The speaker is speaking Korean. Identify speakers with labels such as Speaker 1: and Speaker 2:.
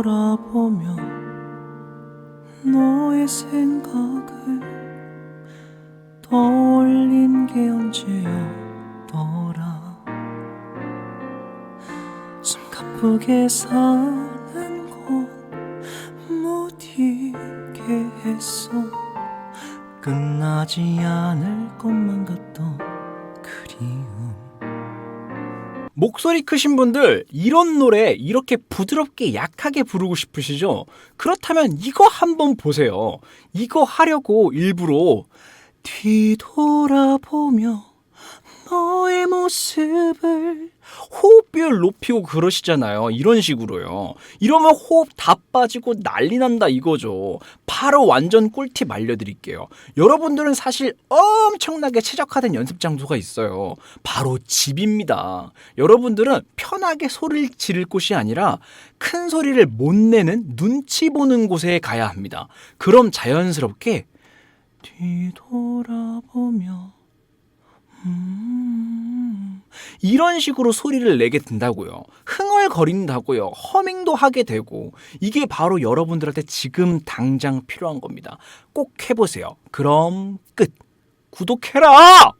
Speaker 1: 뒤돌아보며 너의 생각을 떠올린 게 언제였더라. 숨 가쁘게 사는 건못 이게 했어 끝나지 않을 것만 같던 그리움 목소리 크신 분들 이런 노래 이렇게 부드럽게 약하게 부르고 싶으시죠? 그렇다면 이거 한번 보세요. 이거 하려고 일부러 뒤돌아보며 너의 모습을 호 흡비율 높이고 그러시잖아요. 이런 식으로요. 이러면 호흡 다 빠지고 난리 난다 이거죠. 바로 완전 꿀팁 알려드릴게요. 여러분들은 사실 엄청나게 최적화된 연습 장소가 있어요. 바로 집입니다. 여러분들은 편하게 소리를 지를 곳이 아니라 큰 소리를 못 내는 눈치 보는 곳에 가야 합니다. 그럼 자연스럽게 뒤돌아보며 이런 식으로 소리를 내게 된다고요. 흥얼거린다고요. 허밍도 하게 되고 이게 바로 여러분들한테 지금 당장 필요한 겁니다. 꼭 해보세요. 그럼 끝. 구독해라!